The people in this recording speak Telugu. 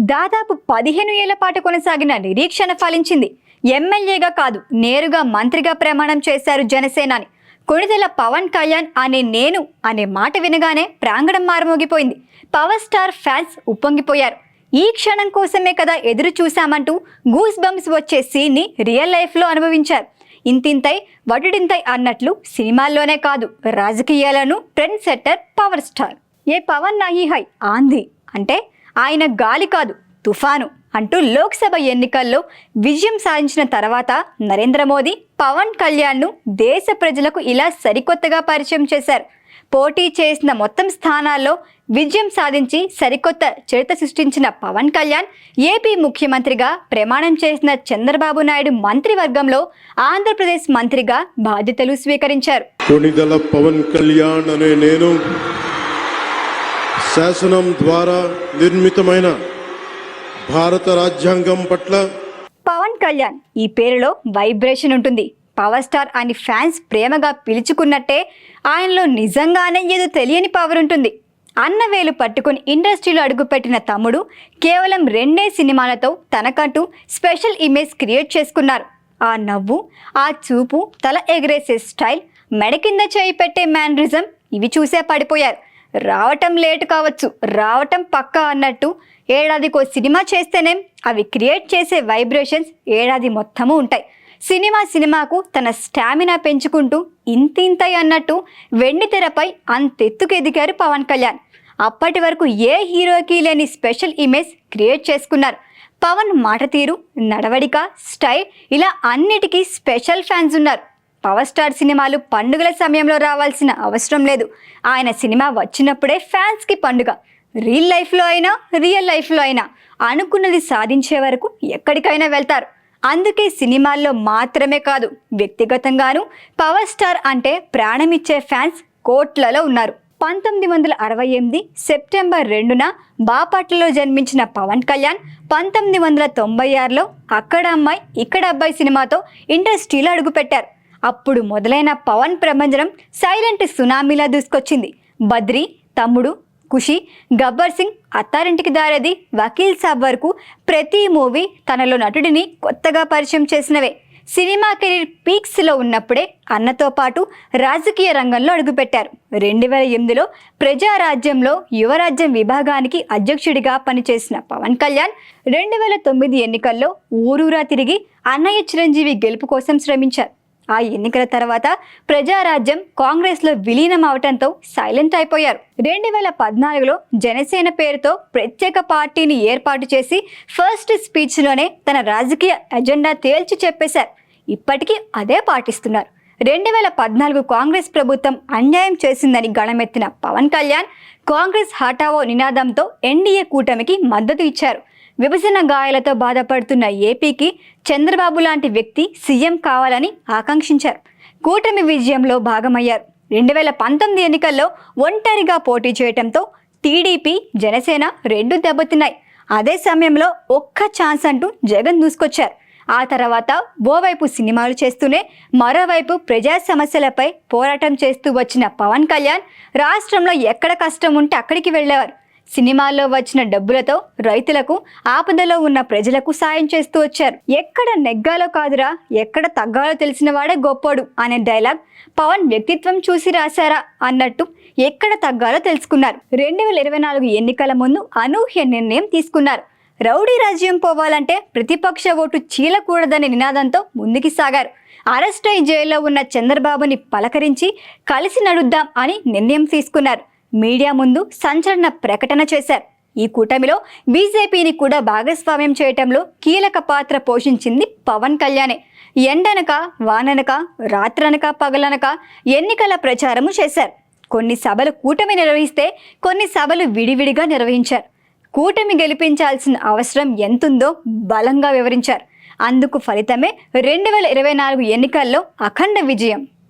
దాదాపు పదిహేను ఏళ్ళ పాటు కొనసాగిన నిరీక్షణ ఫలించింది. ఎమ్మెల్యేగా కాదు నేరుగా మంత్రిగా ప్రమాణం చేశారు జనసేనాని. కొణిదెల పవన్ కళ్యాణ్ అనే నేను అనే మాట వినగానే ప్రాంగణం మారుమోగిపోయింది. పవర్ స్టార్ ఫ్యాన్స్ ఉప్పొంగిపోయారు. ఈ క్షణం కోసమే కదా ఎదురు చూశామంటూ గూస్ బంప్స్ వచ్చే సీన్ని రియల్ లైఫ్లో అనుభవించారు. ఇంతింతై వడుడింతై అన్నట్లు సినిమాల్లోనే కాదు రాజకీయాలను ట్రెండ్ సెట్టర్ పవర్ స్టార్. ఏ పవన్ నహి హై ఆంధీ అంటే ఆయన గాలి కాదు తుఫాను అంటూ లోక్సభ ఎన్నికల్లో విజయం సాధించిన తర్వాత నరేంద్ర మోదీ పవన్ కళ్యాణ్ను దేశ ప్రజలకు ఇలా సరికొత్తగా పరిచయం చేశారు. పోటీ చేసిన మొత్తం స్థానాల్లో విజయం సాధించి సరికొత్త చరిత్ర సృష్టించిన పవన్ కళ్యాణ్ ఏపీ ముఖ్యమంత్రిగా ప్రమాణం చేసిన చంద్రబాబు నాయుడు మంత్రివర్గంలో ఆంధ్రప్రదేశ్ మంత్రిగా బాధ్యతలు స్వీకరించారు. పవన్ కళ్యాణ్ అనే నేను శాసనం ద్వారా నిర్మితమైన భారత రాజ్యాంగం పట్ల పవన్ కళ్యాణ్ ఈ పేరులో వైబ్రేషన్ ఉంటుంది. పవర్ స్టార్ అని ఫ్యాన్స్ ప్రేమగా పిలుచుకున్నట్టే ఆయనలో నిజంగానే ఏదో తెలియని పవర్ ఉంటుంది. అన్నవేలు పట్టుకుని ఇండస్ట్రీలో అడుగుపెట్టిన తమ్ముడు కేవలం రెండే సినిమాలతో తనకంటూ స్పెషల్ ఇమేజ్ క్రియేట్ చేసుకున్నారు. ఆ నవ్వు ఆ చూపు తల ఎగరేసే స్టైల్ మెడ కింద చేయి పెట్టే మ్యానరిజం ఇవి చూసే పడిపోయారు. రావటం లేట్ కావచ్చు. రావటం పక్కా అన్నట్టు ఏడాదికో సినిమా చేస్తేనే అవి క్రియేట్ చేసే వైబ్రేషన్స్ ఏడాది మొత్తము ఉంటాయి. సినిమా సినిమాకు తన స్టామినా పెంచుకుంటూ ఇంతింతై అన్నట్టు వెండి తెరపై అంతెత్తుకు ఎదిగారు పవన్ కళ్యాణ్. అప్పటి వరకు ఏ హీరోకి లేని స్పెషల్ ఇమేజ్ క్రియేట్ చేసుకున్నారు. పవన్ మాట తీరు నడవడిక స్టైల్ ఇలా అన్నిటికీ స్పెషల్ ఫ్యాన్స్ ఉన్నారు. పవర్ స్టార్ సినిమాలు పండుగల సమయంలో రావాల్సిన అవసరం లేదు. ఆయన సినిమా వచ్చినప్పుడే ఫ్యాన్స్కి పండుగ. రీల్ లైఫ్లో అయినా రియల్ లైఫ్లో అయినా అనుకున్నది సాధించే వరకు ఎక్కడికైనా వెళ్తారు. అందుకే సినిమాల్లో మాత్రమే కాదు వ్యక్తిగతంగాను పవర్ స్టార్ అంటే ప్రాణమిచ్చే ఫ్యాన్స్ కోట్లలో ఉన్నారు. పంతొమ్మిది వందల అరవై ఎనిమిది సెప్టెంబర్ రెండున బాపట్లలో జన్మించిన పవన్ కళ్యాణ్ పంతొమ్మిది వందల తొంభై ఆరులో అక్కడ అమ్మాయి ఇక్కడ అబ్బాయి సినిమాతో ఇండస్ట్రీలో అడుగుపెట్టారు. అప్పుడు మొదలైన పవన్ ప్రభంజనం సైలెంట్ సునామీలా దూసుకొచ్చింది. బద్రి తమ్ముడు ఖుషి గబ్బర్ సింగ్ అత్తారింటికి దారేది వకీల్ సాబ్ వరకు ప్రతి మూవీ తనలో నటుడిని కొత్తగా పరిచయం చేసినవే. సినిమా కెరీర్ పీక్స్లో ఉన్నప్పుడే అన్నతో పాటు రాజకీయ రంగంలో అడుగుపెట్టారు. రెండు వేల ఎనిమిదిలో ప్రజారాజ్యంలో యువరాజ్యం విభాగానికి అధ్యక్షుడిగా పనిచేసిన పవన్ కళ్యాణ్ రెండు వేల తొమ్మిది ఎన్నికల్లో ఊరూరా తిరిగి అన్నయ్య చిరంజీవి గెలుపు కోసం శ్రమించారు. ఆ ఎన్నికల తర్వాత ప్రజారాజ్యం కాంగ్రెస్లో విలీనం అవటంతో సైలెంట్ అయిపోయారు. రెండు వేల పద్నాలుగులో జనసేన పేరుతో ప్రత్యేక పార్టీని ఏర్పాటు చేసి ఫస్ట్ స్పీచ్లోనే తన రాజకీయ ఎజెండా తేల్చి చెప్పేశారు. ఇప్పటికీ అదే పాటిస్తున్నారు. రెండు వేల పద్నాలుగు కాంగ్రెస్ ప్రభుత్వం అన్యాయం చేసిందని గణమెత్తిన పవన్ కళ్యాణ్ కాంగ్రెస్ హఠావో నినాదంతో ఎన్డీఏ కూటమికి మద్దతు ఇచ్చారు. విభజన గాయాలతో బాధపడుతున్న ఏపీకి చంద్రబాబు లాంటి వ్యక్తి సీఎం కావాలని ఆకాంక్షించారు. కూటమి విజయంలో భాగమయ్యారు. రెండు వేల పంతొమ్మిది ఎన్నికల్లో ఒంటరిగా పోటీ చేయడంతో టీడీపీ జనసేన రెండు దెబ్బతిన్నాయి. అదే సమయంలో ఒక్క ఛాన్స్ అంటూ జగన్ దూసుకొచ్చారు. ఆ తర్వాత ఓవైపు సినిమాలు చేస్తూనే మరోవైపు ప్రజా సమస్యలపై పోరాటం చేస్తూ వచ్చిన పవన్ కళ్యాణ్ రాష్ట్రంలో ఎక్కడ కష్టం ఉంటే అక్కడికి వెళ్ళేవారు. సినిమాల్లో వచ్చిన డబ్బులతో రైతులకు ఆపదలో ఉన్న ప్రజలకు సాయం చేస్తూ వచ్చారు. ఎక్కడ నెగ్గాలో కాదురా ఎక్కడ తగ్గాలో తెలిసిన వాడే గొప్పోడు అనే డైలాగ్ పవన్ వ్యక్తిత్వం చూసి రాశారా అన్నట్టు ఎక్కడ తగ్గాలో తెలుసుకున్నారు. రెండు వేల ఇరవై నాలుగు ఎన్నికల ముందు అనూహ్య నిర్ణయం తీసుకున్నారు. రౌడీ రాజ్యం పోవాలంటే ప్రతిపక్ష ఓటు చీలకూడదనే నినాదంతో ముందుకు సాగారు. అరెస్ట్ అయి జైల్లో ఉన్న చంద్రబాబుని పలకరించి కలిసి నడుద్దాం అని నిర్ణయం తీసుకున్నారు. మీడియా ముందు సంచలన ప్రకటన చేశారు. ఈ కూటమిలో బీజేపీని కూడా భాగస్వామ్యం చేయటంలో కీలక పాత్ర పోషించింది పవన్ కళ్యాణే. ఎండనక వాననక రాత్రనక పగలనక ఎన్నికల ప్రచారము చేశారు. కొన్ని సభలు కూటమి నిర్వహిస్తే కొన్ని సభలు విడివిడిగా నిర్వహించారు. కూటమి గెలిపించాల్సిన అవసరం ఎంతుందో బలంగా వివరించారు. అందుకు ఫలితమే రెండు వేల ఇరవై నాలుగు ఎన్నికల్లో అఖండ విజయం.